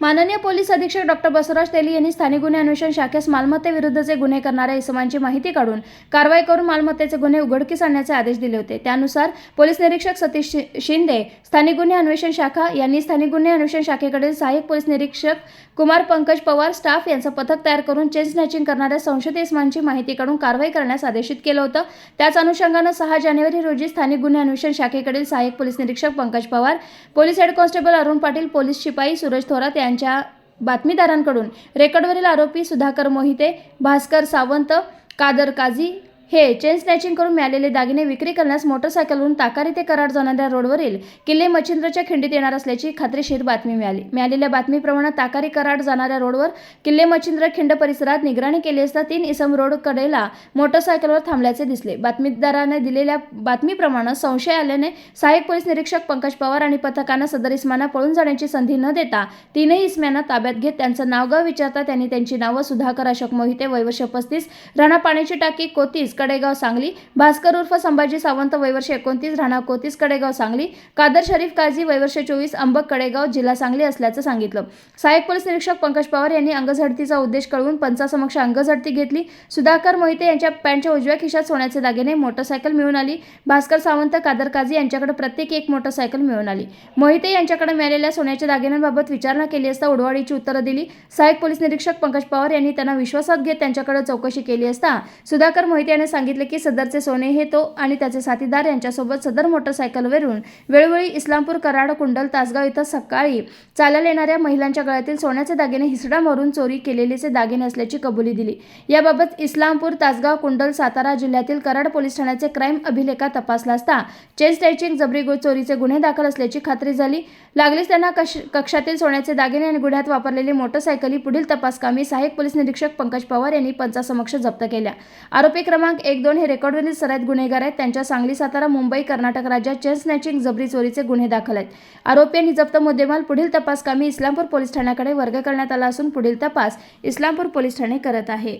माननीय पोलीस अधीक्षक डॉक्टर बसवराज तेली यांनी स्थानिक गुन्हे अन्वेषण शाखेस मालमत्तेविरुद्धचे गुन्हे करणाऱ्या इसमांची माहिती काढून कारवाई करून मालमत्तेचे गुन्हे उघडकीस आणण्याचे आदेश दिले होते. त्यानुसार पोलीस निरीक्षक सतीश शि- शिंदे स्थानिक गुन्हे अन्वेषण शाखा यांनी स्थानिक गुन्हे अन्वेषण शाखेकडील सहाय्यक पोलीस निरीक्षक कुमार पंकज पवार स्टाफ यांचं पथक तयार करून चेन स्नॅचिंग करणाऱ्या संशयित इसमांची माहिती काढून कारवाई करण्यास आदेशित केलं होतं. त्याच अनुषंगानं सहा जानेवारी रोजी स्थानिक गुन्हे अन्वेषण शाखेकडील सहाय्यक पोलीस निरीक्षक Pankaj Pawar police head constable Arun Patil police शिपाई सूरज थोरात यांच्या बातमीदारांकडून. रेकॉर्डवरील आरोपी सुधाकर मोहिते भास्कर सावंत कादर काझी हे चेन स्नॅचिंग करून मिळालेले दागिने विक्री करण्यास मोटरसायकलवरून ताकारी ते कराड जाणाऱ्या रोडवरील किल्ले मच्छिंद्रच्या खिंडीत येणार असल्याची खात्रीशीर बातमी मिळाली. मिळालेल्या बातमीप्रमाणे ताकारी कराड जाणाऱ्या रोडवर किल्ले मच्छिंद्र खिंड परिसरात निगराणी केली असता तीन इसम रोड कडेला मोटरसायकलवर थांबल्याचे दिसले. बातमीदाराने दिलेल्या बातमीप्रमाणे संशय आल्याने सहाय्यक पोलीस निरीक्षक पंकज पवार आणि पथकानं सदर इस्मांना पळून जाण्याची संधी न देता तीनही इस्म्यांना ताब्यात घेत त्यांचं नावगाव विचारता त्यांनी त्यांची नावं सुधाकर अशोक मोहिते वयवर्ष पस्तीस राणा पाण्याची टाकी कोतीस कडेगाव सांगली. भास्कर उर्फ संभाजी सावंत वयवर्ष एकोणतीस राणा कोतीस कडेगाव सांगली. कादर शरीफ काझी वयवर्ष चोवीस अंबक कडेगाव जिल्हा सांगली असल्याचं सांगितलं. सहाय्यक पोलीस निरीक्षक पंकज पवार यांनी अंगझडतीचा उद्देश कळवून पंचासमक्ष अंगझडती घेतली. सुधाकर मोहिते यांच्या पॅन्टच्या उजव्या खिशात सोन्याचे दागिने मोटरसायकल मिळून आली. भास्कर सावंत कादर काझी यांच्याकडे प्रत्येकी एक मोटरसायकल मिळून आली. मोहिते यांच्याकडे मिळालेल्या सोन्याच्या दागिन्यांबाबत विचारणा केली असता उडवाडीची उत्तरं दिली. सहाय्यक पोलीस निरीक्षक पंकज पवार यांनी त्यांना विश्वासात घेत त्यांच्याकडे चौकशी केली असता सुधाकर मोहिते यांनी सांगितले की सदरचे सोने हे तो आणि त्याचे साथीदार यांच्यासोबत सदर मोटरसायकलवरून वेळोवेळी इस्लामपूर कराड कुंडल तासगाव इथं सकाळी चालायला येणाऱ्या महिलांच्या गळ्यातील सोन्याचे दागिने हिसडा मारून चोरी केलेलेचे दागिने असल्याची कबुली दिली. याबाबत इस्लामपूर तासगाव कुंडल सातारा जिल्ह्यातील कराड पोलीस ठाण्याचे क्राईम अभिलेखा तपासला असता चेन स्टॅचिंग जबरी चोरीचे गुन्हे दाखल असल्याची खात्री झाली. लागलीच त्यांना कश कक्षातील सोन्याचे दागिने आणि गुन्ह्यात वापरलेली मोटरसायकली पुढील तपासकामी सहाय्यक पोलीस निरीक्षक पंकज पवार यांनी पंचासमक्ष जप्त केल्या. आरोपी क्रमांक एक दोन हे रेकॉर्डवरील सराईत गुन्हेगार आहेत. त्यांच्या सांगली सातारा मुंबई कर्नाटक राज्यात चेन स्नॅचिंग जबरी चोरीचे गुन्हे दाखल आहेत. आरोपी आणि जप्त मुद्देमाल पुढील तपासकामी इस्लामपूर पोलीस ठाण्याकडे वर्ग करण्यात आला असून पुढील तपास इस्लामपूर पोलीस ठाणे करत आहे.